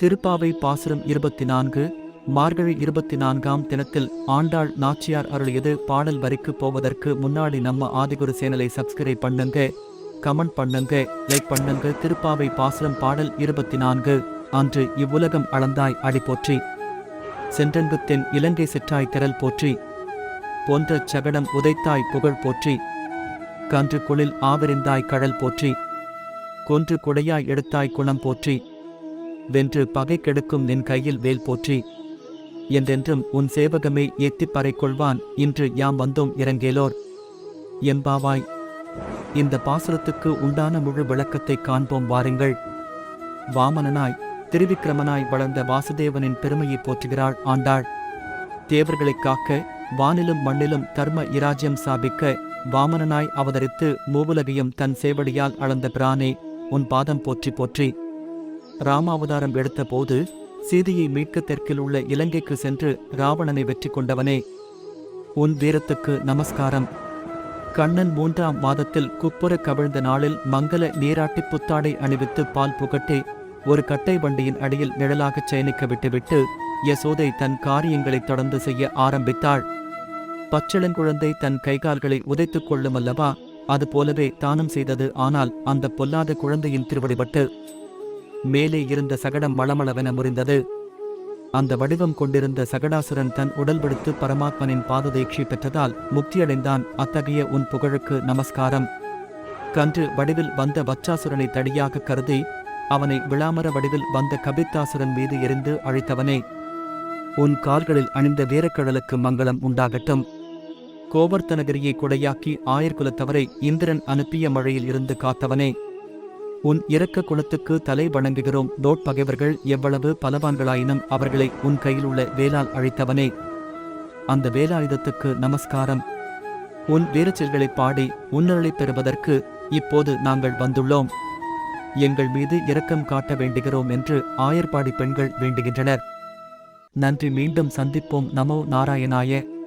திருப்பாவை பாசுரம் இருபத்தி நான்கு மார்கழி இருபத்தி நான்காம் தினத்தில் ஆண்டாள் நாச்சியார் அருளியது பாடல் வரிக்கு போவதற்கு முன்னாடி நம்ம ஆதிகுரு சேனலை சப்ஸ்கிரைப் பண்ணுங்க கமெண்ட் பண்ணுங்க லைக் பண்ணுங்க. திருப்பாவை பாசுரம் பாடல் இருபத்தி நான்கு அன்று இவ்வுலகம் அளந்தாய் அடி போற்றி. சென்றங்குத்தின் இலங்கை சிற்றாய் திரள் போற்றி. போன்ற சகடம் உதைத்தாய் புகழ் போற்றி. கன்று குளில் ஆவிரிந்தாய் கடல் போற்றி. கொன்று குடையாய் எடுத்தாய் குணம் போற்றி. வென்று பகை கெடுக்கும் நின் கையில் வேல் போற்றி. என்றென்றும் உன் சேவகமே ஏத்திப் பறை கொள்வான் இன்று யாம் வந்தோம் இறங்கேலோர். எம்பாவாய் இந்த பாசுரத்துக்கு உண்டான முழு விளக்கத்தை காண்போம் வாருங்கள். வாமனனாய் திருவிக்கிரமனாய் வளர்ந்த வாசுதேவனின் பெருமையை போற்றுகிறாள் ஆண்டாள். தேவர்களைக் காக்க வானிலும் மண்ணிலும் தர்ம இராஜ்யம் சாபிக்க வாமனனாய் அவதரித்து மூவுலகையும் தன் சேவடியால் அளந்த பிரானே உன் பாதம் போற்றி போற்றி. ராமாவதாரம் எடுத்தபோது சீதையை மீட்க தெற்கில் உள்ள இலங்கைக்கு சென்று ராவணனை வெற்றி கொண்டவனே. உன் வீரத்துக்கு நமஸ்காரம். கண்ணன் மூன்றாம் மாதத்தில் குப்புற கவிழ்ந்த நாளில் மங்கள நீராட்டி புத்தாடை அணிவித்து பால் புகட்டி ஒரு கட்டை வண்டியின் அடியில் நிழலாகச் சயனிக்க விட்டுவிட்டு யசோதை தன் காரியங்களை தொடர்ந்து செய்ய ஆரம்பித்தாள். பச்சிளங்குழந்தை தன் கைகால்களை உதைத்துக் கொள்ளும் அல்லவா? அது போலவே செய்தது ஆனால் அந்த பொல்லாத குழந்தையின் திருவடிபட்டு மேலே இருந்த சகடம் மளமளவென முறிந்தது. அந்த வடிவம் கொண்டிருந்த சகடாசுரன் தன் உடல் விடுத்து பரமாத்மனின் பாததீட்சை பெற்றதால் முக்தியடைந்தான். அத்தகைய உன் புகழுக்கு நமஸ்காரம். கன்று வடிவில் வந்த வச்சாசுரனை தடியாக கருதி அவனை விளாமர வடிவில் வந்த கபித்தாசுரன் மீது எரிந்து அழைத்தவனே. உன் கால்களில் அணிந்த வீரக்கடலுக்கு மங்களம் உண்டாகட்டும். கோவர்த்தனகிரியை கொடையாக்கி ஆயர்குலத்தவரை இந்திரன் அனுப்பிய மழையில் இருந்து காத்தவனே. உன் இரக்க குலத்துக்கு தலை வணங்குகிறோம். தோட் பகைவர்கள் எவ்வளவு பலவான்களாயினும் அவர்களை உன் கையில் உள்ள வேளால் அழித்தவனே. அந்த வேலாயுதத்துக்கு நமஸ்காரம். உன் வீரச்செல்களை பாடி உன்னருளை பெறுவதற்கு இப்போது நாங்கள் வந்துள்ளோம். எங்கள் மீது இரக்கம் காட்ட வேண்டுகிறோம் என்று ஆயர்பாடி பெண்கள் வேண்டுகின்றனர். நன்றி மீண்டும் சந்திப்போம். நமோ நாராயணாய.